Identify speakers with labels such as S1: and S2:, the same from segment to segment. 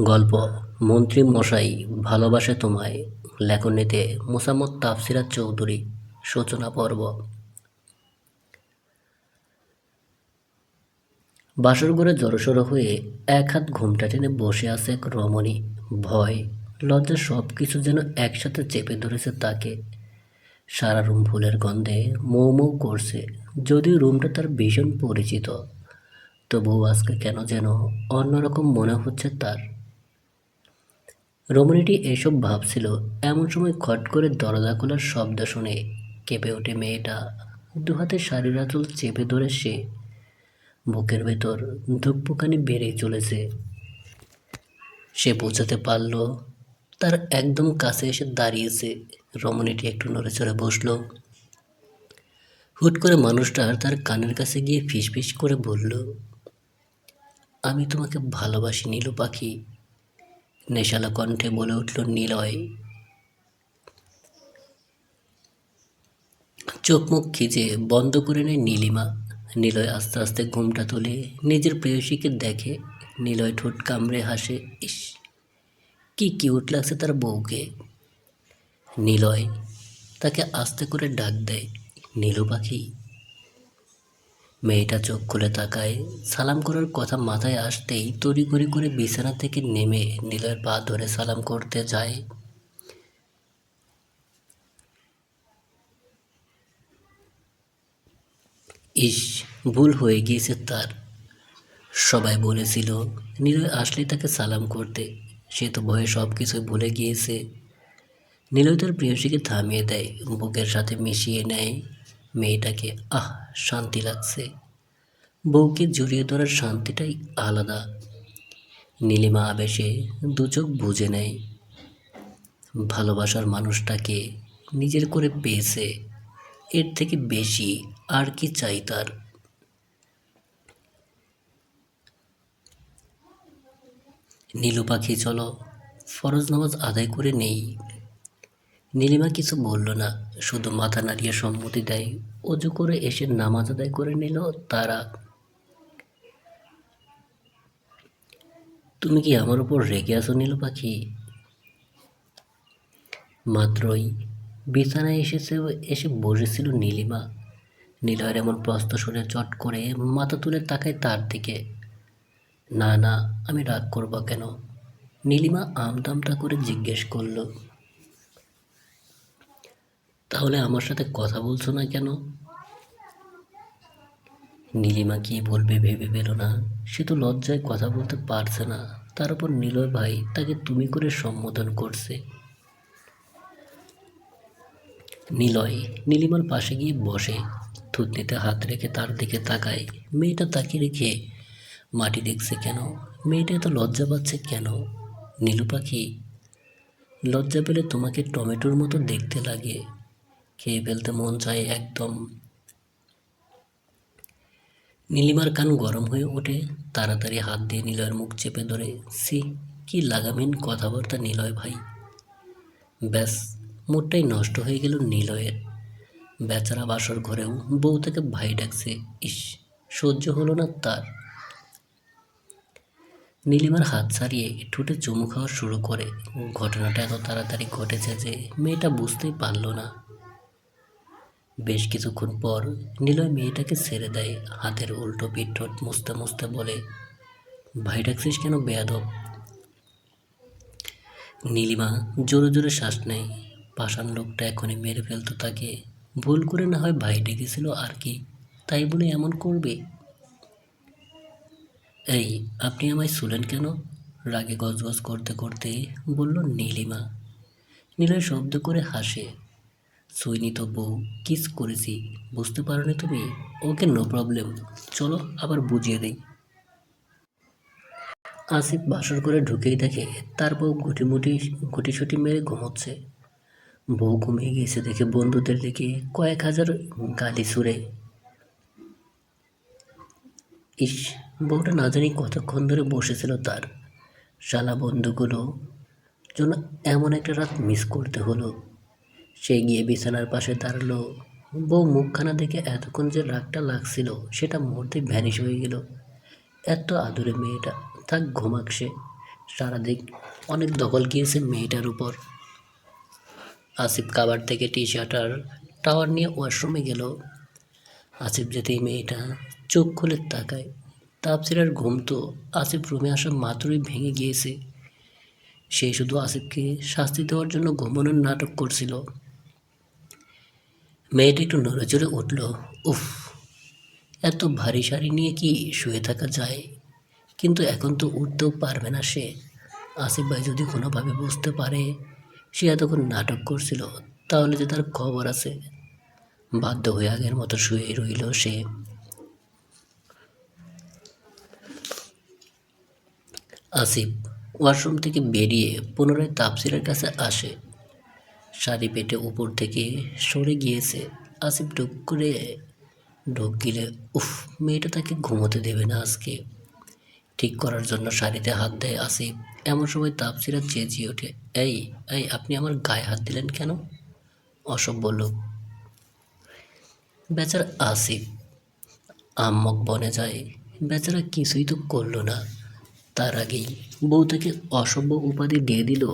S1: গল্প। মন্ত্রী মশাই, ভালোবাসে তোমায়। লেখনীতে মোসাম্মদ তাফসিরাত চৌধুরী, সূচনা পর্ব। বাসর ঘরে জড়সড় হয়ে এক হাত ঘুমটা টেনে বসে আছে এক রমণী। ভয়, লজ্জা সব কিছু যেন একসাথে চেপে ধরেছে তাকে। সারা রুম ফুলের গন্ধে মৌ মৌ করছে, যদিও রুমটা তার ভীষণ পরিচিত। তবুও আজকে কেন যেন অন্যরকম মনে হচ্ছে তার। রমণীটি এসব ভাবছিল, এমন সময় খট করে দরজা খোলার শব্দ শুনে কেঁপে ওঠে মেয়েটা। দু হাতে শাড়ির আঁচল চেপে ধরে সে বুকের ভেতর ধুকপুকানি বেড়ে চলেছে। সে বোঝাতে পারল, তার একদম কাছে এসে দাঁড়িয়েছে। রমণীটি একটু নড়েচড়ে বসল। হুট করে মানুষটা তার কানের কাছে গিয়ে ফিসফিস করে বলল, আমি তোমাকে ভালোবাসি নীলু পাখি নেশালা কণ্ঠে বলে উঠল, নিলয় চোখ মুখ খিচে বন্ধ করে নেয় নীলিমা। নিলয় আস্তে আস্তে ঘুমটা তুলে, নিজের প্রেয়সীকে দেখে নিলয় ঠোঁট কামড়ে হাসে, ইস, কি কিউট লাগছে তার বউকে। নিলয় তাকে আস্তে করে ডাক দেয়, নীলু পাখি মেয়েটা চোখ খুলে তাকায়। সালাম করার কথা মাথায় আসতেই তড়িঘড়ি করে বিছানা থেকে নেমে নীলয়ের পা ধরে সালাম করতে যায়। ইস, ভুল হয়ে গিয়েছে তার, সবাই বলেছিল। নীলয় আসলে তাকে সালাম করতে। সে তো ভয়ে সব কিছু ভুলে গিয়েছে। নীলয় তার প্রিয়সীকে থামিয়ে দেয়, বুকের সাথে মিশিয়ে নেয়। মেয়েটাকে, আহ, শান্তি লাগছে। বউকে জড়িয়ে ধরার শান্তিটাই আলাদা। নীলিমা আবেশে দু চোখ বুঝে নেয়। ভালোবাসার মানুষটাকে নিজের করে পেয়েছে। এর থেকে বেশি আর কি চাই তার? নীলু পাখি চলো, ফরজ নামাজ আদায় করে নেই। নীলিমা কিছু বলল না, শুধু মাথা নাড়িয়ে সম্মতি দেয়। অজু করে এসে নামাজ আদায় করে নিল তারা। তুমি কি আমার উপর রেগে আছো নীলু পাখি? মাত্রই বিছানায় এসেছে, এসে বসেছিল নীলিমা। নীলয়ের এমন প্রশ্ন শুনে চট করে মাথা তুলে তাকায় তার দিকে। না না, আমি রাগ করব কেন? নীলিমা আমদামটা করে জিজ্ঞেস করল। তাহলে আমার সাথে কথা বলছো না কেন? নীলিমা কি বলবে ভেবে পেল না। সে তো লজ্জায় কথা বলতে পারছে না। তার উপর নীলয় ভাই তাকে তুমি করে সম্বোধন করছে। নিলয়, নীলিমার পাশে গিয়ে বসে। থুতনিতে হাত রেখে তার দিকে তাকায়। মেয়েটা তাকিয়ে রেখে মাটি দেখছে কেন? মেয়েটা এত লজ্জা পাচ্ছে কেন? নীলু পাখি, লজ্জা পেলে তোমাকে টমেটোর মতো দেখতে লাগে। ফেলতে মন চায় একদম। নীলিমার কান গরম হয়ে ওঠে, তাড়াতাড়ি হাত দিয়ে নিলয়ের মুখ চেপে ধরে সি কি লাগামহীন কথাবার্তা নিলয় ভাই। ব্যাস, মুডটাই নষ্ট হয়ে গেল নিলয়ের। বেচারা বাসর ঘরেও বউ থেকে ভাই ডাকছে, ইস, সহ্য হলো না তার। নীলিমার হাত ছাড়িয়ে ঠোঁটে চুমু খাওয়া শুরু করে। ঘটনাটা এত তাড়াতাড়ি ঘটেছে যে মেয়েটা বুঝতেই পারল না। বেশ কিছুক্ষণ পর নিলয় মেয়েটাকে ছেড়ে দেয়, হাতের উল্টো পিঠ ঠোঁট মুছতে মুছতে বলে, ভাই ডাকছিস কেন বেয়াদব? নীলিমা জোরে জোরে শ্বাস নেয়। পাষাণ লোকটা এখনই মেরে ফেলতো তাকে। ভুল করে না হয় ভাই ডেকেছিল আর কি, তাই বলে এমন করবে? এই, আপনি আমায় শুলেন কেন? রাগে গজগজ করতে করতে বলল নীলিমা। নীলয় শব্দ করে হাসে। সুইনি তো বউ, কিস করেছি? বুঝতে পারো পারোনি তুমি? ওকে নো প্রবলেম চলো আবার বুঝিয়ে দিই। আসিফ বাসর করে ঢুকেই দেখে তার বউ গুটিমুটি গুটিসুটি মেরে ঘুমোচ্ছে। বউ ঘুমিয়ে গেছে দেখে বন্ধুদের দিকে কয়েক হাজার গালি ছুড়ে ইস, বউটা না জানি কতক্ষণ ধরে বসেছিল তার। শালা বন্ধুগুলো জন্য এমন একটা রাত মিস করতে হলো। সে গিয়ে বিছানার পাশে দাঁড়াল। বউ মুখখানা দেখে এতক্ষণ যে রাগটা লাগছিল, সেটা মুহূর্তে ভ্যানিশ হয়ে গেল। এত আদুরে মেয়েটা, থাক ঘুমাক সে। সারাদিক অনেক দখল গিয়েছে মেয়েটার উপর। আসিফ কাবার থেকে টি শার্ট আর টাওয়ার নিয়ে ওয়াশরুমে গেল। আসিফ যেতেই মেয়েটা চোখ খুলে তাকায়। তাপসিরার ঘুম তো আসিফ রুমে আসা মাত্রই ভেঙে গিয়েছে। সে শুধু আসিফকে শাস্তি দেওয়ার জন্য ঘুমানোর নাটক করছিল। মেয়েটা একটু নড়ে চড়ে উঠল, উফ, এত ভারী শাড়ি নিয়ে কি শুয়ে থাকা যায়? কিন্তু এখন তো উঠতেও পারবে না সে। আসিফ ভাই যদি কোনোভাবে বুঝতে পারে সে এতক্ষণ নাটক করছিল, তাহলে যে তার খবর আছে। বাধ্য হয়ে আগের মতো শুয়ে রইল সে। আসিফ ওয়াশরুম থেকে বেরিয়ে পুনরায় তাপসিরের কাছে আসে। শাড়ি পেটে উপর থেকে সরে গিয়েছে। আসিফ ঢুক করে ঢোক গিলে, উফ, মেয়েটা তাকে ঘুমোতে দেবে না আজকে। ঠিক করার জন্য শাড়িতে হাত দেয় আসিফ। এমন সময় তাপসিরা চেঁচিয়ে ওঠে, এই এই, আপনি আমার গায়ে হাত দিলেন কেন? অসভ্য লোক। বেচারা আসিফ আম্মক বনে যায়। বেচারা কিছুই তো করল না। তার আগেই বউ তাকে অসভ্য উপাধি দিয়ে দিল।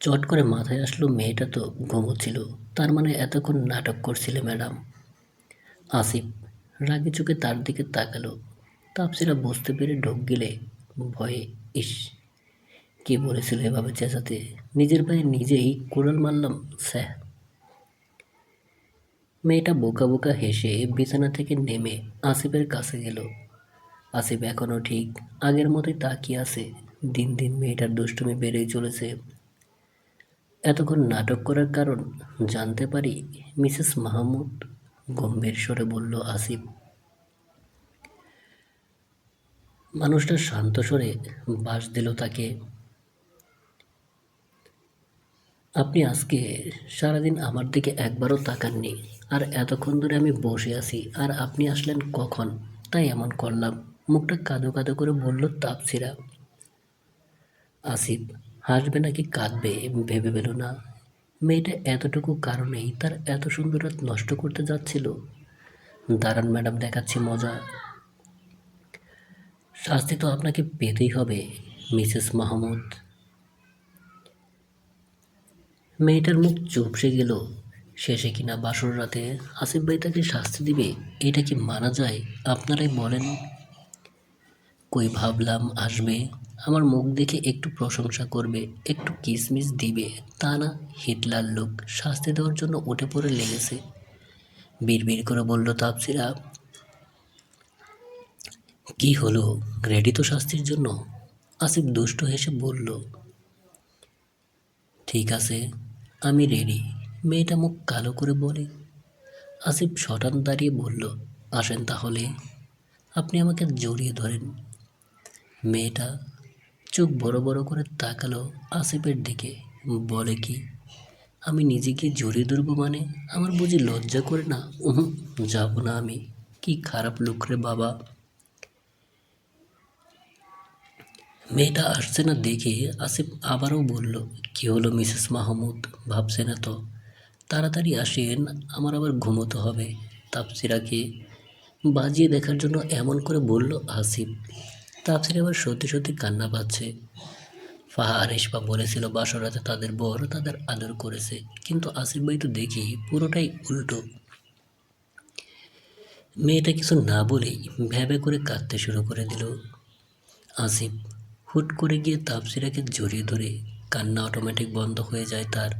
S1: চট করে মাথায় আসলো মেয়েটা তো ঘুমোচ্ছিল। তার মানে এতক্ষণ নাটক করছিলে, ম্যাডাম। আসিফ রাগে চোখে তার দিকে তাকালো। তাপসিরা বুঝতে পেরে ঢোক গেলে ভয়ে, ইস, কে বলেছিল এভাবে চেঁচাতে? নিজের পায়ে নিজেই কোড়াল মারলাম স্যাহ মেয়েটা বোকা বোকা হেসে বিছানা থেকে নেমে আসিফের কাছে গেল। আসিফ এখনও ঠিক আগের মতোই তাকিয়ে আছে। দিন দিন মেয়েটার দুষ্টুমি বেড়েই চলেছে। এতক্ষণ নাটক করার কারণ জানতে পারি মিসেস মাহমুদ গম্ভীর স্বরে বলল, আসিফ, মানুষটা শান্ত স্বরে বাস দিল তাকে। আপনি আজকে সারাদিন আমার দিকে একবারও তাকাননি, আর এতক্ষণ ধরে আমি বসে আছি, আর আপনি আসলেন কখন? তাই এমন করলাম। মুখটা কাদো কাদো করে বলল, তাপসিরা, আসিফ হাসবে নাকি কাঁদবে ভেবে পেল না। মেয়েটা এতটুকু কারণেই তার এত সুন্দর রাত নষ্ট করতে যাচ্ছিল। দাঁড়ান ম্যাডাম দেখাচ্ছি মজা। শাস্তি তো আপনাকে পেতেই হবে, মিসেস মাহমুদ। মেয়েটার মুখ চুপসে গেল। শেষে কিনা বাসর রাতে আসিফ ভাই তাকে শাস্তি দিবে, এটা কি মানা যায়? আপনারাই বলেন। কই ভাবলাম, আসবে। আমার মুখ দেখে একটু প্রশংসা করবে, একটু কিসমিস দিবে। তা না, হিটলার লোক শাস্তি দেওয়ার জন্য উঠে পড়ে লেগেছে। বিড়বিড় করে বলল, তাপসিরা, কি হলো? রেডি তো শাস্তির জন্য? আসিফ দুষ্ট হেসে বলল, ঠিক আছে, আমি রেডি। মেয়েটা মুখ কালো করে বলে। আসিফ শটান দাঁড়িয়ে বলল, আসেন তাহলে, আপনি আমাকে জড়িয়ে ধরেন। মেয়েটা চোখ বড় বড় করে তাকালো আসিফের দিকে বলে কি, আমি নিজেকে জড়িয়ে ধরবো মানে? আমার বুঝি লজ্জা করে না? উহুম যাব না আমি। কি খারাপ লোক রে বাবা। মেয়েটা আসছে না দেখে আসিফ আবারও বলল, কি হলো মিসেস মাহমুদ? ভাবছে না তো? তাড়াতাড়ি আসেন, আমার আবার ঘুমোতে হবে। তাপসিরাকে বাজিয়ে দেখার জন্য এমন করে বলল আসিফ তাপসির আবার সত্যি সত্যি কান্না পাচ্ছে। ফাহা আর বলেছিল বাসরাতে তাদের বর তাদের আদর করেছে। কিন্তু আসিফ ভাই তো দেখি পুরোটাই উল্টো। মেয়েটা কিছু না বলেই ভ্যাবে করে কাঁদতে শুরু করে দিল। আসিফ হুট করে গিয়ে তাপসিরাকে জড়িয়ে ধরে কান্না অটোমেটিক বন্ধ হয়ে যায় তার।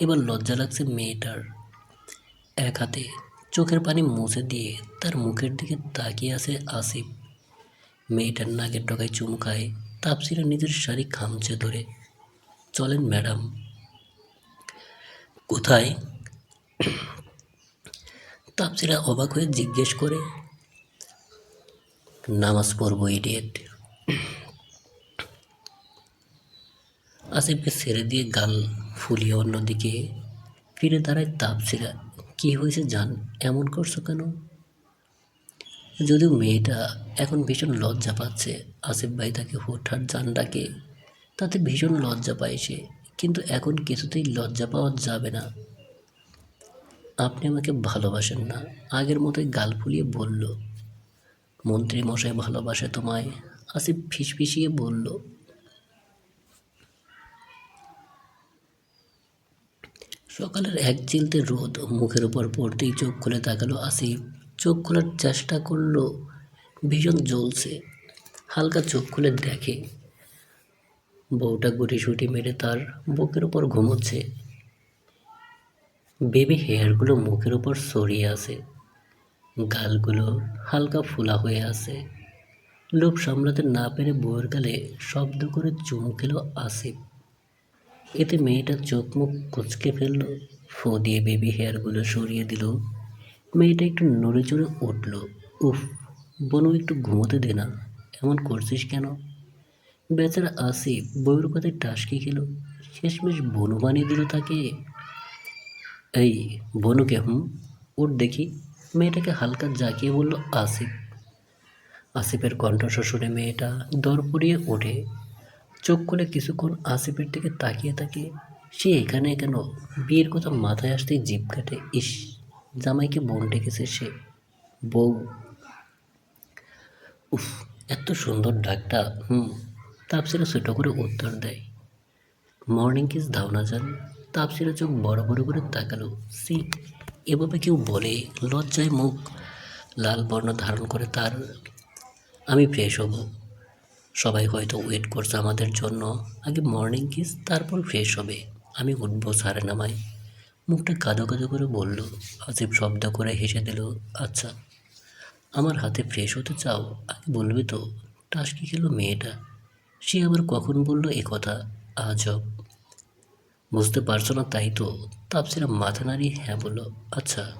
S1: এবার লজ্জা লাগছে মেয়েটার। এক হাতে চোখের পানি মুছে দিয়ে তার মুখের দিকে তাকিয়ে আছে আসিফ। মেয়েটার নাকের ডগায় চুমু খায় তাপসিরা নিজের শাড়ি খামচে ধরে। চলেন ম্যাডাম। কোথায়? তাপসিরা অবাক হয়ে জিজ্ঞেস করে, নামাজ পড়ব, ইডিয়েট। আসিফকে ছেড়ে দিয়ে গাল ফুলিয়ে অন্যদিকে ফিরে দাঁড়ায় তাপসিরা। কি হয়েছে জান? এমন করছ কেন? যদিও মেয়েটা এখন ভীষণ লজ্জা পাচ্ছে। আসিফ ভাই তাকে হুটহাট জান ডাকে। তাতে ভীষণ লজ্জা পায় সে। কিন্তু এখন কিছুতেই লজ্জা পাওয়া যাবে না। আপনি আমাকে ভালোবাসেন না। আগের মতোই গাল ফুলিয়ে বলল, মন্ত্রী মশাই ভালোবাসে তোমায়। আসিফ ফিসফিসিয়ে বলল, সকালের এক চিলতে রোদ, মুখের উপর পড়তেই চোখ খুলে তাকালো আসিফ। চোখ খোলার চেষ্টা করল, ভীষণ জ্বলছে। হালকা চোখ খুলে দেখে, বউটা গুটিসুটি মেরে তার বুকের উপর ঘুমোচ্ছে। বেবি হেয়ারগুলো মুখের উপর সরিয়ে আছে, গালগুলো হালকা ফোলা হয়ে আছে। লোভ সামলাতে না পেরে বউয়ের গালে শব্দ করে চুমু খেলো আসিফ। এতে মেয়েটা চোখ মুখ কুচকে ফেলল, ফো দিয়ে বেবি হেয়ারগুলো সরিয়ে দিল। মেয়েটা একটু নড়ে চড়ে উঠল। উফ, বনু, একটু ঘুমোতে দে না। এমন করছিস কেন? বেচারা আসিফ বউয়ের কথায় টাসকি খেলো। শেষমেশ বনু বানিয়ে দিল তাকে। এই, বনুকে, হুম? ওর দেখি। মেয়েটাকে হালকা জাকিয়ে বলল আসিফ। আসিফের কণ্ঠস্বর শুনে মেয়েটা দর পড়িয়ে ওঠে। চোখ খুলে কিছুক্ষণ আসিফের দিকে তাকিয়ে থাকে। সে এখানে কেন? বিয়ের কথা মাথায় আসতেই জিভ কাটে। ইস জামাইকে বোন ডেকেছে সে বউ। উফ, এত সুন্দর ডাকটা, হুম, তাপসিরা ছোট করে উত্তর দেয়। মর্নিং কিস দাও না যান তাপসিরা চোখ বড় বড় করে তাকালো। সি, এভাবে কেউ বলে, লজ্জায় মুখ লাল বর্ণ ধারণ করে তার। আমি ফ্রেশ হব। সবাই হয়তো ওয়েট করছে আমাদের জন্য। আগে মর্নিং কিস তারপর ফ্রেশ হবে। আমি উঠবো সারে নামায়। মুখটা কাদো কাদো করে বলল আসিফ শব্দ করে হেসে দিল আচ্ছা আমার হাতে ফ্রেশ হতে চাও? আগে বলবে তো টাসকি খেলো মেয়েটা? সে আবার কখন বলল এ কথা? আজব। বুঝতে পারছ না তাই তো? তাপসিরা মাথা নাড়িয়ে হ্যাঁ বলল আচ্ছা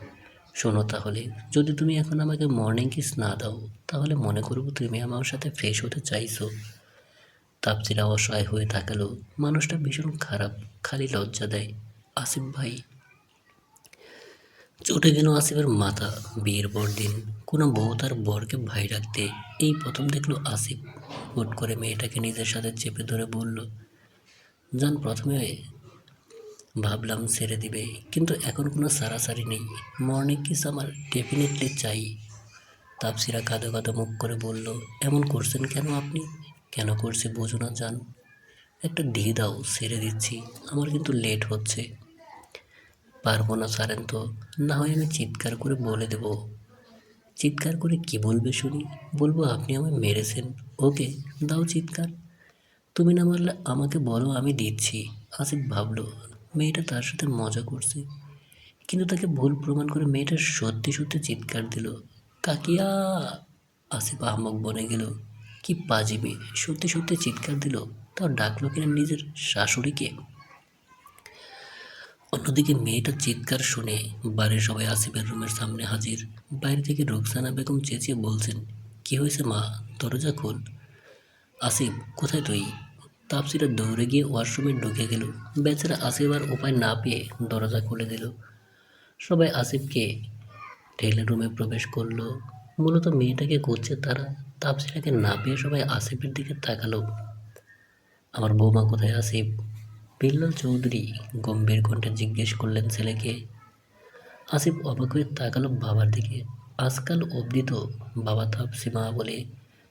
S1: শোনো তাহলে, যদি তুমি এখন আমাকে মর্নিং কিস না দাও, তাহলে মনে করব তুমি আমার সাথে ফ্রেশ হতে চাইছো। তাপসিরা অসহায় হয়ে থাকালো মানুষটা ভীষণ খারাপ, খালি লজ্জা দেয়। আসিফ ভাই চটে গেল আসিফের মাথা, বিয়ের পর দিন কোনো বউ তার বরকে ভাই রাখতে এই প্রথম দেখল আসিফ হুট করে মেয়েটাকে নিজের সাথে চেপে ধরে বলল, জান, প্রথমে ভাবলাম ছেড়ে দিবে, কিন্তু এখন কোনো সারাসারি নেই। মর্নিং কিস আমার ডেফিনেটলি চাই। তাপসিরা কাঁদো কাঁদো মুখ করে বলল, এমন করছেন কেন আপনি? কেন করছে বোঝো না যান একটা দিয়ে দাও, ছেড়ে দিচ্ছি। আমার কিন্তু লেট হচ্ছে। পারব না সারেন তো। না হয় আমি চিৎকার করে বলে দেব। চিৎকার করে কি বলবে শুনি? বলব আপনি আমায় মেরেছেন। ওকে, দাও চিৎকার। তুমি না মারলে আমাকে বলো, আমি দিচ্ছি। আসিফ ভাবলো, মেয়েটা তার সাথে মজা করছে। কিন্তু তাকে ভুল প্রমাণ করে মেয়েটা সত্যি সত্যি চিৎকার দিল। কাকিয়া! আসিফ আহমক বনে গেল। কি পাজি মেয়ে, সত্যি সত্যি চিৎকার দিল। তাও ডাকলো কিনা নিজের শাশুড়িকে। অন্যদিকে মেয়েটার চিৎকার শুনে বাড়ির সবাই আসিফের রুমের সামনে হাজির। বাইরে থেকে রুকসানা বেগম চেঁচিয়ে বলছেন, কি হয়েছে মা? দরজা খোল। আসিফ, কোথায় তুই? তাপসিরা দৌড়ে গিয়ে ওয়াশরুমে ঢুকে গেল। বেচারা আসিফ আর উপায় না পেয়ে দরজা খুলে দিল। সবাই আসিফকে ঢেলে রুমে প্রবেশ করল। মূলত মেয়েটাকে করছে তারা। তাপসিরাকে না পেয়ে সবাই আসিফের দিকে তাকালো। আমার বৌমা কোথায় আসিফ? বিল্লাল চৌধুরী গম্ভীর কণ্ঠে জিজ্ঞেস করলেন ছেলেকে, আসিফ অবাক হয়ে তাকালো বাবার দিকে। আজকাল অবধি তো বাবা তাপসিমা বলে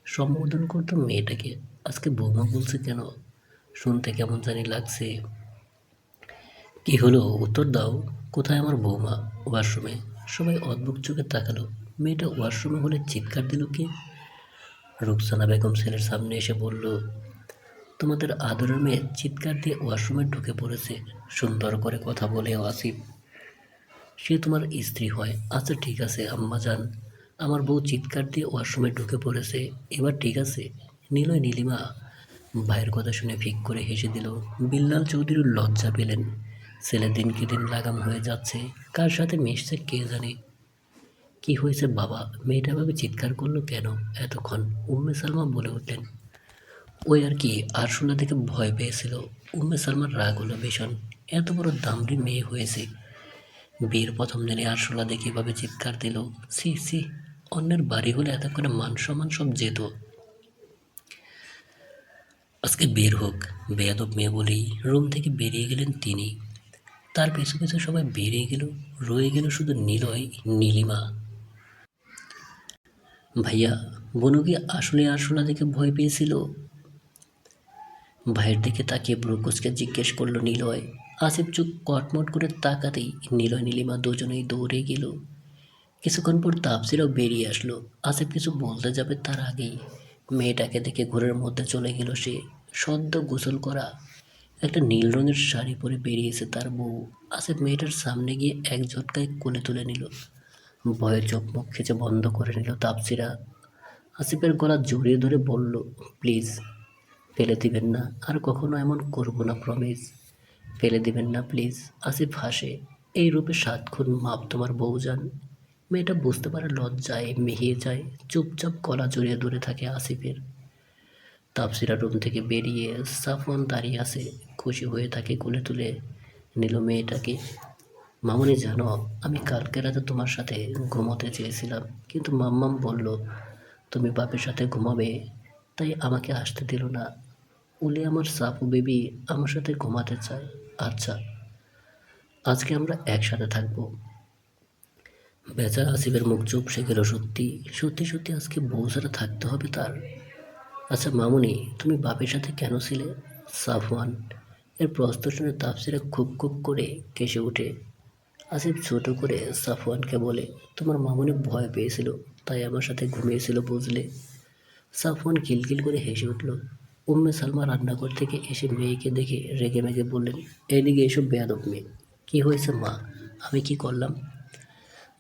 S1: সম্বোধন করতো মেয়েটাকে। আজকে বৌমা বলছে কেন? শুনতে কেমন জানি লাগছে। কি হলো? উত্তর দাও। কোথায় আমার বৌমা? ওয়াশরুমে। সবাই অদ্ভুত চোখে তাকালো। মেয়েটা ওয়াশরুমে হলে চিৎকার দিল কি? রুকসানা বেগম ছেলের সামনে এসে বলল তোমাদের আদরের মেয়ে চিৎকার দিয়ে ওয়াশরুমে ঢুকে পড়েছে। সুন্দর করে কথা বলে আসিফ সে তোমার স্ত্রী হয়। আচ্ছা ঠিক আছে, আম্মা যান। আমার বউ চিৎকার দিয়ে ওয়াশরুমে ঢুকে পড়েছে। এবার ঠিক আছে। নীলয় নীলিমা ভাইয়ের কথা শুনে ফিক করে হেসে দিল, বিল্লাল চৌধুরীর লজ্জা পেলেন। ছেলে দিনকে দিন লাগাম হয়ে যাচ্ছে। কার সাথে মিশছে কে জানে? কি হয়েছে বাবা? মেয়েটা ভাবে চিৎকার করল কেন? এতক্ষণ উম্মে সালমা বলে উঠলেন ওই আর কি আরশোলা দেখে ভয় পেয়েছিল। উম্মে সালমার রাগ হলো ভীষণ। এত বড় দামড়ি মেয়ে হয়েছে। বিয়ের প্রথম দিনে আরশোলা দেখে এভাবে চিৎকার দিল। সি সি অন্যের বাড়ি হলে এতক্ষণে মান সম্মান সব যেত। আজকে বের হোক, বেয়াদব মেয়ে বলেই রুম থেকে বেরিয়ে গেলেন তিনি। তার পিছু পিছু সবাই বেরিয়ে গেল, রয়ে গেল শুধু নীলয়, নীলিমা। ভাইয়া, বনু কি আসলে আরশোলা দেখে ভয় পেয়েছিল? ভাইয়ের দিকে তাকিয়ে ব্রুকুসকে জিজ্ঞেস করল নিলয়। আসিফ চুপ কটমট করে তাকাতেই নিলয়, নীলিমা দুজনেই দৌড়ে গেল। কিছুক্ষণ পর তাপসিরাও বেরিয়ে আসলো। আসিফ কিছু বলতে যাবে তার আগেই মেয়েটাকে দেখে ঘরের মধ্যে চলে গেল সে। সদ্য গোসল করা একটা নীল রঙের শাড়ি পরে বেরিয়েছে তার বউ। আসিফ মেয়েটার সামনে গিয়ে এক ঝটকায় কোলে তুলে নিল। ভয়ে চোখ মুখ খেচে বন্ধ করে নিল তাপসিরা। আসিফের গলা জড়িয়ে ধরে বলল, প্লিজ ফেলে দিবেন না। আর কখনো এমন করব না প্রমিস ফেলে দিবেন না প্লিজ আসিফ হাসে, এই রূপে সাত খুন মাপ তোমার বউ যান মেয়েটা বুঝতে পারে লজ্জায় মিহিয়ে যায়, চুপচাপ কলা জড়িয়ে ধরে থাকে আসিফের। তাপসিরা রুম থেকে বেরিয়ে সাফন দাঁড়িয়ে আসে খুশি হয়ে তাকে কোলে তুলে নিল মেয়েটাকে। মামনি জানো, আমি কালকে রাতে তোমার সাথে ঘুমোতে চেয়েছিলাম, কিন্তু মাম্মাম বলল, তুমি বাপের সাথে ঘুমাবে তাই আমাকে আসতে দিল না। উলি আমার সাপু বেবি, আমার সাথে ঘুমাতে চায়। আচ্ছা আজকে আমরা একসাথে থাকব। বেচারা আসিফের মুখ চুপসে গেল সত্যি। সত্যি সত্যি আজকে বউ ছাড়া থাকতে হবে তার। আচ্ছা মামুনি, তুমি বাপের সাথে কেন ছিলে? সাফওয়ান, এর প্রশ্ন শুনে তাপসিরা খুব খুব করে কেসে ওঠে। আসিফ ছোট করে সাফওয়ানকে বলে, তোমার মামুনি ভয় পেয়েছিল, তাই আমার সাথে ঘুমিয়েছিল বুঝলে। সাফওয়ান কিলকিল করে হেসে উঠল। উম্মে সালমা রান্নাঘর থেকে এসে মেয়েকে দেখে রেগে মেগে বললেন এদিকে এসব বেয়াদব মেয়ে, কী হয়েছে মা? আমি কি করলাম?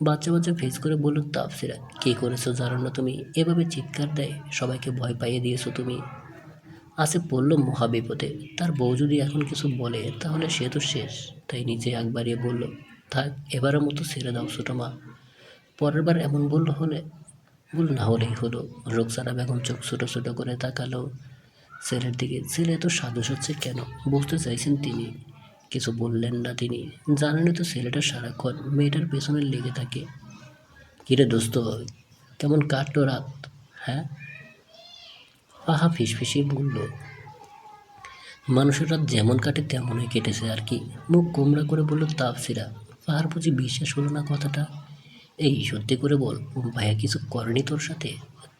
S1: বাচ্চা বাচ্চা ফেস করে বলল তাপসিরা কী করেছ জানো না তুমি? এভাবে চিৎকার দেয়, সবাইকে ভয় পাইয়ে দিয়েছ তুমি। আসিফ পড়ল মহাবিপদে তার বউ যদি এখন কিছু বলে, তাহলে সে তো শেষ। তাই নিজে আগ বাড়িয়ে বলল, থাক, এবারের মতো ছেড়ে দাও ছোটো মা। পরের বার এমন বলল হলে ভুল না হলেই হলো। রোকসানা বেগম চোখ ছোটো ছোটো করে তাকালো। ছেলের দিকে, ছেলে এত সাধু হচ্ছে কেন? বুঝতে চাইছেন তিনি। কিছু বললেন না তিনি। জানেনই তো ছেলেটা সারাক্ষণ মেয়েটার পেছনে লেগে থাকে। কিরে দোস্ত, কেমন কাটলো রাত হ্যাঁ? আহা ফিসফিসিয়ে বলল, মানুষের রাত যেমন কাটে তেমনই কেটেছে আর কি। মুখ গোমরা করে বলল, তাপসিরা পাহাড় বুঝি বিশ্বাস হলো না কথাটা? এই সত্যি করে বল ভাইয়া কিছু করেনি তোর সাথে?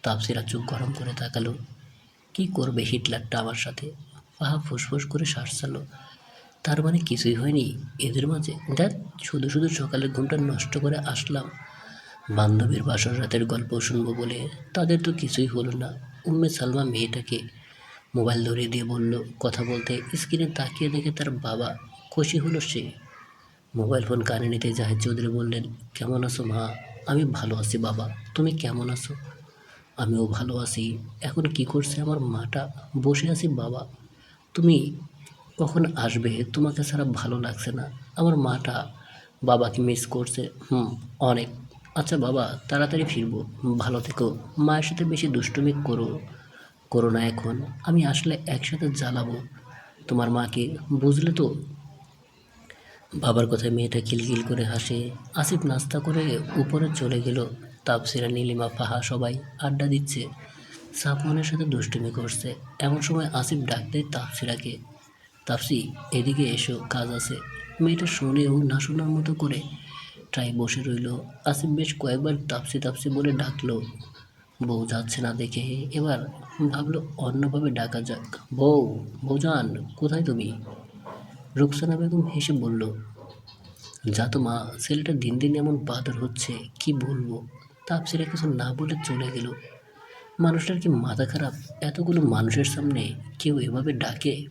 S1: তাপসিরা চোখ গরম করে তাকালো। কি করবে হিটলারটা আমার সাথে? পাহা ফুসফুস করে শ্বাস চালো তার মানে কিছুই হয়নি এদের মাঝে? দেখ, শুধু শুধু সকালের ঘুমটা নষ্ট করে আসলাম। বান্ধবীর বাসর রাতের গল্প শুনব বলে। তাদের তো কিছুই হলো না। উম্মে সালমা মেয়েটাকে মোবাইল ধরিয়ে দিয়ে বলল, কথা বলতে স্ক্রিনে তাকিয়ে দেখে তার বাবা খুশি হলো সে। মোবাইল ফোন কানে নিতে জাহেদ চৌধুরী বললেন, কেমন আছো মা? আমি ভালো আছি বাবা। তুমি কেমন আছো? আমিও ভালো আছি। এখন কি করছে আমার মাটা? বসে আছি বাবা। তুমি কখন আসবে? তোমাকে ছাড়া ভালো লাগছে না। আমার মাটা বাবাকে মিস করছে। হুম, অনেক। আচ্ছা বাবা, তাড়াতাড়ি ফিরবো। ভালো থেকো। মায়ের সাথে বেশি দুষ্টুমি করো করো না এখন। আমি আসলে একসাথে জ্বালাবো। তোমার মাকে বুঝলে তো? বাবার কথায় মেয়েটা কিলকিল করে হাসে। আসিফ নাস্তা করে উপরে চলে গেল। তাপসিরা, নীলিমা, ফাহা সবাই আড্ডা দিচ্ছে। সাফওয়ানের সাথে দুষ্টুমি করছে। এমন সময় আসিফ ডাক দেয় তাপসিরাকে। তাপসি, এদিকে এসো, কাজ আছে। মেয়েটা শুনেও না শোনার মতো করে ট্রাই বসে রইল। আসিফ বেশ কয়েকবার তাপসি তাপসি বলে ডাকলো। বউ যাচ্ছে না দেখে। এবার ভাবলো অন্যভাবে ডাকা যাক। বউ বউজান কোথায় তুমি? রুকসানা বেগম হেসে বলল, যা তো মা, ছেলেটা দিন দিন এমন বাদর হচ্ছে, কি বলব? তাপ তাপসিরা কিছু না বলে চলে গেল। মানুষটার কি মাথা খারাপ? এতগুলো মানুষের সামনে কেউ এভাবে ডাকে?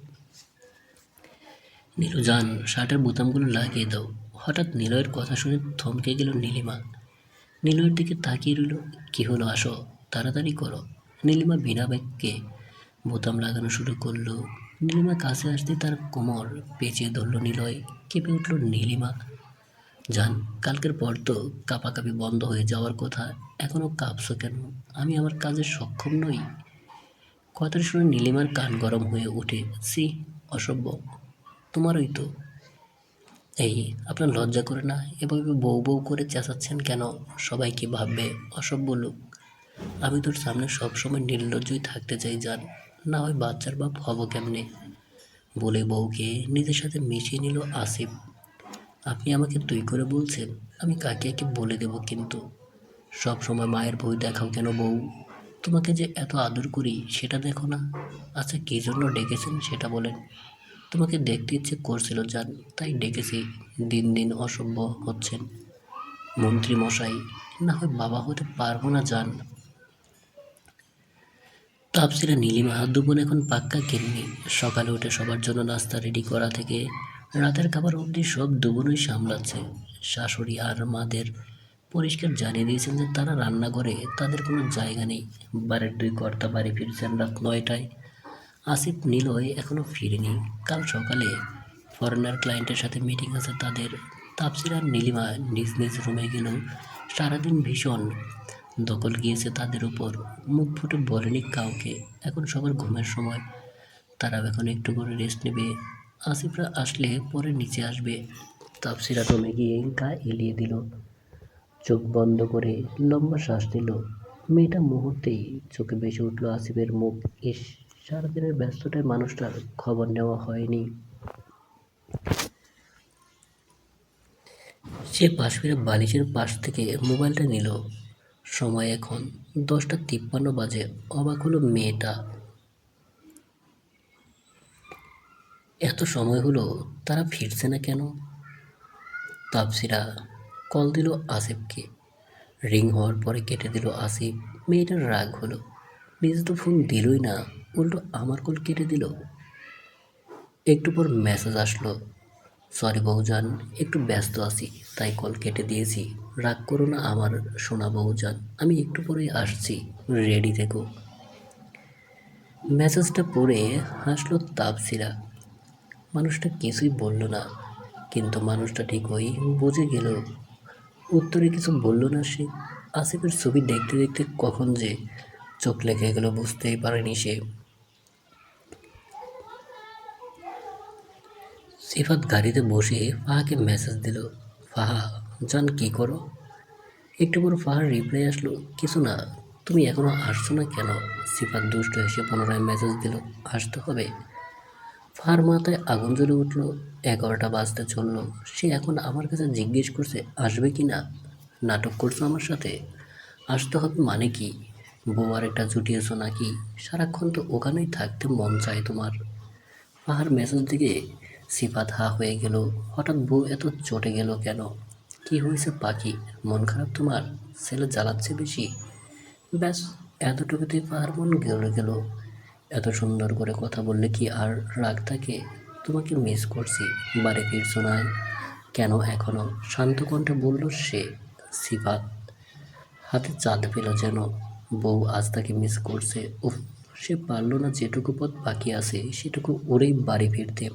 S1: নীলু যান শার্টের বোতামগুলো লাগিয়ে দাও। হঠাৎ নিলয়ের কথা শুনে থমকে গেল নীলিমা। নীলয়ের দিকে তাকিয়ে রইল, কী হলো, আসো, তাড়াতাড়ি করো। নীলিমা বিনা ব্যাগকে বোতাম লাগানো শুরু করল। নীলিমা কাছে আসতে তার কোমর পেঁচিয়ে ধরল নিলয়, কেঁপে উঠল নীলিমা। যান কালকের পর তো কাঁপাকাপি বন্ধ হয়ে যাওয়ার কথা এখনও কাঁপছো কেন? আমি আমার কাজে সক্ষম নই? কথাটা শুনে নীলিমার কান গরম হয়ে ওঠে। সি অসভ্য। তোমারই তো। এই, আপনার লজ্জা করে না? এভাবে বউ বউ করে চেঁচাচ্ছেন কেন? সবাই কি ভাববে? অসভ্য লোক। আমি তোর সামনে সবসময় নির্লজ্জই থাকতে চাই, জান। না হয় বাচ্চার বাপ হব কেমনে? বলে বউকে নিজের সাথে মিশিয়ে নিল আসিফ। আপনি আমাকে তুই করে বলছেন, আমি কাকে একে বলে দেব কিন্তু? সব সময় মায়ের বই দেখাও কেন বউ? তোমাকে যে এত আদর করি, সেটা দেখো না। আচ্ছা কী জন্য ডেকেছেন সেটা বলেন। তোমাকে দেখতে ইচ্ছে করছিল, যান, তাই ডেকেছি। দিন দিন অসভ্য হচ্ছেন। মন্ত্রী মশাই, না হয় বাবা হতে পারব না জান তাপসিরা নীলিমা দুপুর এখন পাক্কা কিননি সকালে উঠে সবার জন্য নাস্তা রেডি করা থেকে রাতের খাবার অবধি সব দুগুণই সামলাচ্ছে। শাশুড়ি আর মাদের পরিষ্কার জানিয়ে দিয়েছেন যে তারা রান্না করে, তাদের কোনো জায়গা নেই। বাড়ির দুই কর্তা বাড়ি ফিরছেন রাত নয়টায়। আসিফ, নিলয় এখনও ফিরেনি। কাল সকালে ফরেনার ক্লায়েন্টের সাথে মিটিং আছে তাদের। তাপসিরা নীলিমা নিজ নিজ রুমে গেলেও সারাদিন ভীষণ দখল গিয়েছে তাদের উপর। মুখ ফুটে বলেনি কাউকে। এখন সবার ঘুমের সময়। তারা এখন একটু করে রেস্ট নেবে। আসিফরা আসলে পরে নিচে আসবে। তাপসিরা রুমে গিয়ে গা এলিয়ে দিল। চোখ বন্ধ করে লম্বা শ্বাস দিল মেয়েটা মুহূর্তেই চোখে ভেসে উঠল আসিফের মুখ। ইস, সারাদিনের ব্যস্ততায় মানুষটার খবর নেওয়া হয়নি। সে পাশ ফিরে বালিশের পাশ থেকে মোবাইলটা নিল। সময় এখন দশটা তিপ্পান্ন বাজে। অবাক হলো মেয়েটা। এত সময় হলো, তারা ফিরছে না কেন? তাপসিরা কল দিল আসিফকে। রিং হওয়ার পরে কেটে দিল আসিফ। মেয়েটার রাগ হলো। নিজে তো ফোন দিলই না, উল্টো আমার কল কেটে দিল। একটু পর মেসেজ আসলো। সরি বউজান, একটু ব্যস্ত আছি, তাই কল কেটে দিয়েছি। রাগ করো না আমার সোনা বউজান, আমি একটু পরেই আসছি। রেডি থেকো। মেসেজটা পড়ে হাসলো তাপসিরা। মানুষটা কিছুই বলল না, কিন্তু মানুষটা ঠিক ওই বুঝে গেল। উত্তরে কিছু বলল না সে। আসিফের ছবি দেখতে দেখতে কখন যে চোখ লেগে গেল, বুঝতেই পারেনি সে। সিফাত গাড়িতে বসে ফাহাকে মেসেজ দিল, ফাহা, জান কি করো? একটু পর ফাহার রিপ্লাই আসলো, কিছু না, তুমি এখনও আসছো না কেন? সিফাত দুষ্ট এসে পুনরায় মেসেজ দিল, আসতে হবে। ফাহার মাথায় আগুন জ্বলে উঠল, এগারোটা বাজতে চলল, সে এখন আমার কাছে জিজ্ঞেস করছে, আসবে কি না? নাটক করছ আমার সাথে? আসতে হবে মানে কি? বউ আরেকটা জুটিয়েছো নাকি? সারাক্ষণ তো ওখানেই থাকতে মন চায় তোমার। পাহাড় মেসেজ দিকে সিফাত হা হয়ে গেল। হঠাৎ বউ এত চটে গেল কেন? কি হয়েছে পাখি? মন খারাপ তোমার? ছেলে জ্বালাচ্ছে বেশি? ব্যাস এতটুকুতেই পাহাড় মন গেল গেল। এত সুন্দর করে কথা বললে কি আর রাগ থাকে? তোমাকে মিস করছি, বাড়ি ফিরছো না? কেন এখনও? শান্ত কণ্ঠে বলল সে, সিফাত। হাতে চাঁদ পেল যেন। বউ আজ তাকে মিস করছে। উফ, সে পারল না যেটুকু পথ বাকি আছে, সেটুকু ওরেই বাড়ি ফিরতে।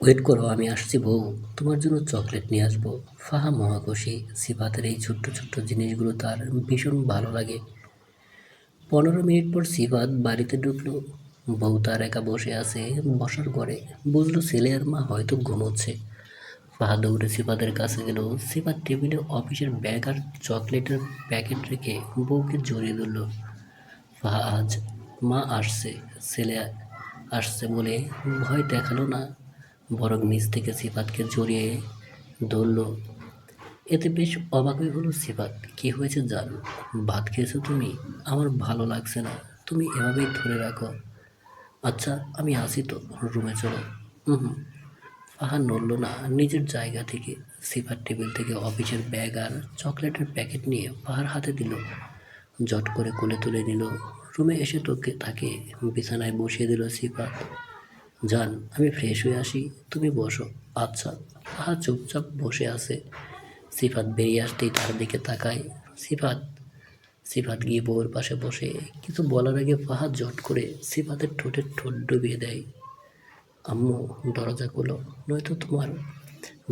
S1: ওয়েট করো, আমি আসছি বউ। তোমার জন্য চকলেট নিয়ে আসব। ফাহা মহাখুশি সিফাতের এই ছোট্ট ছোট্ট জিনিসগুলো তার ভীষণ ভালো লাগে। পনেরো মিনিট পর সিফাত বাড়িতে ঢুকলো। বউ তার একা বসে আছে বসার ঘরে। বুঝলো ছেলে আর মা হয়তো ঘুমোচ্ছে। ফাহা দৌড়ে সিফাতের কাছে গেল। সিফাত টেবিলে অফিসের ব্যাগ আর চকলেটের প্যাকেট রেখে বউকে জড়িয়ে ধরল। ফাহা আজ মা আসছে। ছেলে আসছে বলে ভয় দেখাল না। বরং নিজ থেকে সিফাতকে জড়িয়ে ধরল। এতে বেশ অবাকই হলো সিফাত। কী হয়েছে জান? ভাত খেয়েছো তুমি? আমার ভালো লাগছে না। তুমি এভাবেই ধরে রাখো। আচ্ছা আমি আসি তো রুমে চলো। হুম। ফাহার নড়ল না। নিজের জায়গা থেকে সিফার টেবিল থেকে অফিসের ব্যাগ আর চকলেটের প্যাকেট নিয়ে পাহাড় হাতে দিল। জট করে কোলে তুলে নিল। রুমে এসে তোকে, তাকে বিছানায় বসিয়ে দিল সিফাত। যান আমি ফ্রেশ হয়ে আসি। তুমি বসো। আচ্ছা পাহাড় চুপচাপ বসে আছে। সিফাত বেরিয়ে আসতেই তার দিকে তাকায়। সিফাত সিফাত গিয়ে বউয়ের পাশে বসে। কিছু বলার আগে ফাহাদ জট করে সিফাতের ঠোঁটের ঠোঁট ডুবিয়ে দেয়। আম্মু, দরজা খোলো, নয়তো তোমার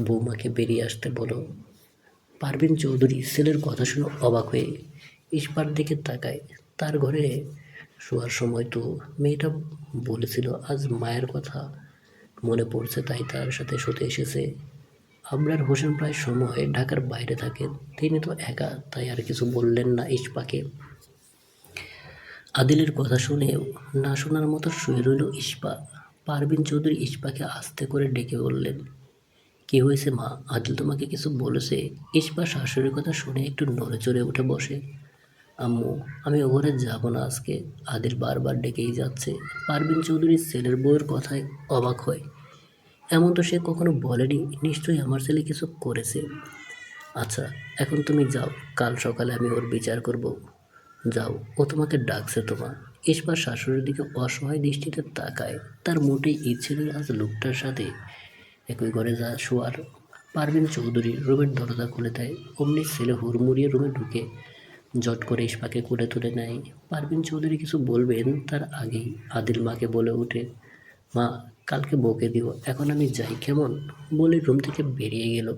S1: বৌমাকে বেরিয়ে আসতে বলো। পারভিন চৌধুরী ছেলের কথা শুনে অবাক হয়ে ইস্পার দিকে তাকায়। তার ঘরে শোয়ার সময় তো মেয়েটা বলেছিল, আজ মায়ের কথা মনে পড়ছে, তাই তার সাথে শুতে এসেছে। আবরার হোসেন প্রায় সময় ঢাকার বাইরে থাকেন। তিনি তো একা, তাই আর কিছু বললেন না ইস্পাকে আদিলের কথা শুনেও না শোনার মতো শুয়ে রইল ইস্পা। পারভিন চৌধুরী ইস্পাকে আস্তে করে ডেকে বললেন, কি হয়েছে মা? আদিল তোমাকে কিছু বলেছে? ইস্পা শাশুড়ির কথা শুনে একটু নড়ে চড়ে উঠে বসে। আম্মু, আমি ও ঘরে যাব না আজকে। আদিল বারবার ডেকেই যাচ্ছে। পারবিন চৌধুরীর ছেলের বউয়ের কথায় অবাক হয়। এমন তো সে কখনো বলেনি, নিশ্চয়ই আমার ছেলে কিছু করেছে। আচ্ছা এখন তুমি যাও, কাল সকালে আমি ওর বিচার করব। যাও, ও তোমাকে ডাকছে তোমার। ইস্পার শাশুড়ির দিকে অসহায় দৃষ্টিতে তাকায়। তার মোটেই ইচ্ছে নেই আজ লোকটার সাথে একই ঘরে যা শোয়ার। পারবিন চৌধুরী রুমের দরজা খুলে দেয়। অমনি ছেলে হুড়মুড়িয়ে রুমে ঢুকে জট করে ইস্পাকে কোলে তুলে নেয়। পারভিন চৌধুরী কিছু বলবেন তার আগেই। আদিল মাকে বলে ওঠে, মা, কালকে বকে দিও, এখন আমি যাই, কেমন? বলে রুম থেকে বেরিয়ে গেল।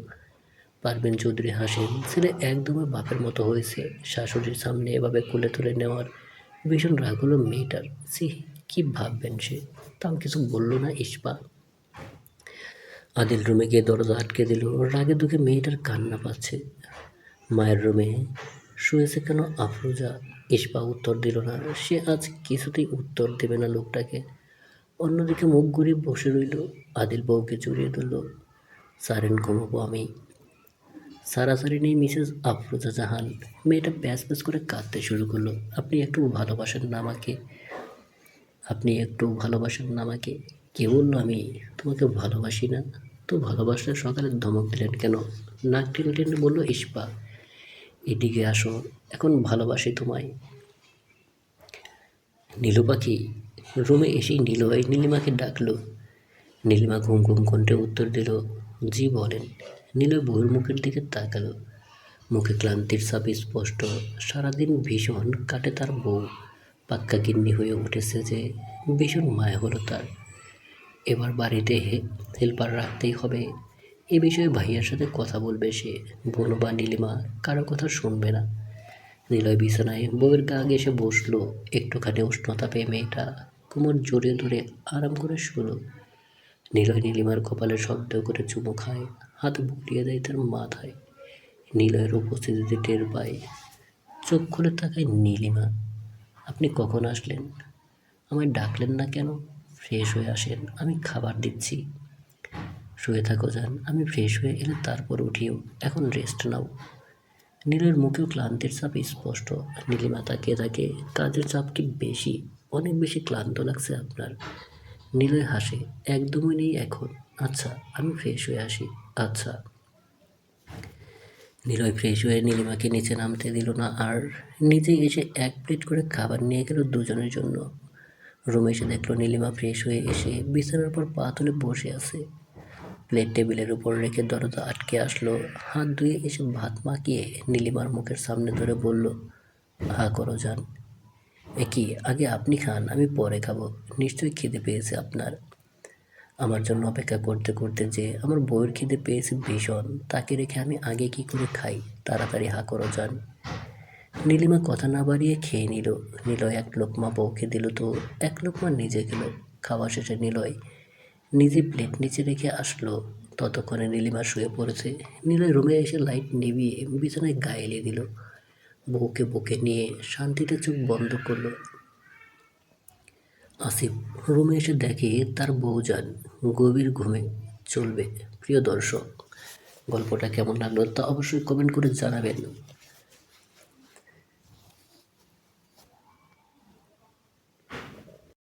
S1: পারবেন চৌধুরী হাসেন, ছেলে একদমই বাপের মতো হয়েছে। শাশুড়ির সামনে এভাবে কোলে তুলে নেওয়ার ভীষণ রাগ হলো মেয়েটার। সে কী ভাববেন সে? তাও কিছু বলল না ইস্পা। আদিল রুমে গিয়ে দরজা আটকে দিল। রাগে দুঃখে মেয়েটার কান্না পাচ্ছে। মায়ের রুমে শুয়েছে কেন আফরোজা ইস্পা উত্তর দিল না? সে আজ কিছুতেই উত্তর দেবে না লোকটাকে। অন্যদিকে মুখ ঘুরিয়ে বসে রইল আদিল বউকে জড়িয়ে ধরল। সারেন, ঘুমাবো আমি। সারাসারি নেই মিসেস আফরোজা জাহান। মেয়েটা প্যাস প্যাস করে কাঁদতে শুরু করল। আপনি একটু ভালোবাসেন না আমাকে। আপনি একটু ভালোবাসেন না আমাকে। কে বলল আমি। তোমাকে ভালোবাসি না। তো ভালোবাসলে সকালে ধমক দিলেন কেন? নাক টেনে টেনে বলল ইস্পা এদিকে আসো, এখন ভালোবাসি তোমায়। নীলু পাখি রুমে এসেই নীলয় নীলিমাকে ডাকলো। নীলিমা ঘুম ঘুম কণ্ঠে উত্তর দিল, জি, বলেন। নীলয় বউয়ের মুখের দিকে তাকালো। মুখে ক্লান্তির ছাপ স্পষ্ট, সারাদিন ভীষণ কাটে তার বউ। পাক্কা গিন্নি হয়ে উঠেছে যে ভীষণ মায়া হলো তার। এবার বাড়িতে হেল্পার রাখতেই হবে। এ বিষয়ে ভাইয়ার সাথে কথা বলবে সে, বোন বা নীলিমা, কারও কথা শুনবে না। নিলয় বিছানায় বউয়ের গা এসে বসল, একটুখানি উষ্ণতা পেয়ে মেয়েটা কোমর জড়িয়ে ধরে আরাম করে শুলো। নিলয় নীলিমার কপালে শব্দ করে চুমু খায়, হাত বুলিয়ে দেয় তার মাথায়। নিলয়ের উপস্থিতিতে টের পায়, চোখ খুলে তাকায় নীলিমা। আপনি কখন আসলেন? আমায় ডাকলেন না কেন? ফ্রেশ হয়ে আসেন, আমি খাবার দিচ্ছি। শুয়ে থাকো যান আমি ফ্রেশ হয়ে এলে তারপর উঠিও। এখন রেস্ট নাও। নীলের মুখেও ক্লান্তির চাপ স্পষ্ট। নীলিমা তাকিয়ে থাকে, কাজের চাপ কি বেশি? অনেক বেশি ক্লান্ত লাগছে আপনার। নীলয় হাসে, একদমই নেই এখন। আচ্ছা আমি ফ্রেশ হয়ে আসি। আচ্ছা। নীলয় ফ্রেশ হয়ে নীলিমাকে নিচে নামতে দিল না, আর নিজে এসে এক প্লেট করে খাবার নিয়ে গেল দুজনের জন্য। রুমে এসে দেখল নীলিমা ফ্রেশ হয়ে এসে বিছানার পর পা তুলে বসে আছে। প্লেট টেবিলের উপর রেখে দরজা আটকে আসলো। হাত ধুয়ে এসে ভাত মাখিয়ে নীলিমার মুখের সামনে ধরে বলল হা করো যান। এ কি, আগে আপনি খান, আমি পরে খাব। নিশ্চয়ই খিদে পেয়েছে আপনার। আমার জন্য অপেক্ষা করতে করতে যে আমার বউয়ের খিদে পেয়েছে ভীষণ, তাকে রেখে আমি আগে কি করে খাই? তাড়াতাড়ি হা, করো যান। নীলিমা কথা না বাড়িয়ে খেয়ে নিল। নিলয় এক লোকমা বউকে দিল তো, এক লোকমা নিজে গেল। খাওয়া শেষে নিলয় নিজে প্লেট নিচে রেখে আসলো। ততক্ষণে নীলিমা শুয়ে পড়েছে। নিলয় রুমে এসে লাইট নিভিয়ে বিছানায় গায়ে এলিয়ে দিল। বউকে বুকে নিয়ে শান্তিতে চোখ বন্ধ করল। আসিফ রুমে এসে দেখে তার বউ যান গভীর ঘুমে চলবে। প্রিয় দর্শক, গল্পটা কেমন লাগল তা অবশ্যই কমেন্ট করে জানাবেন।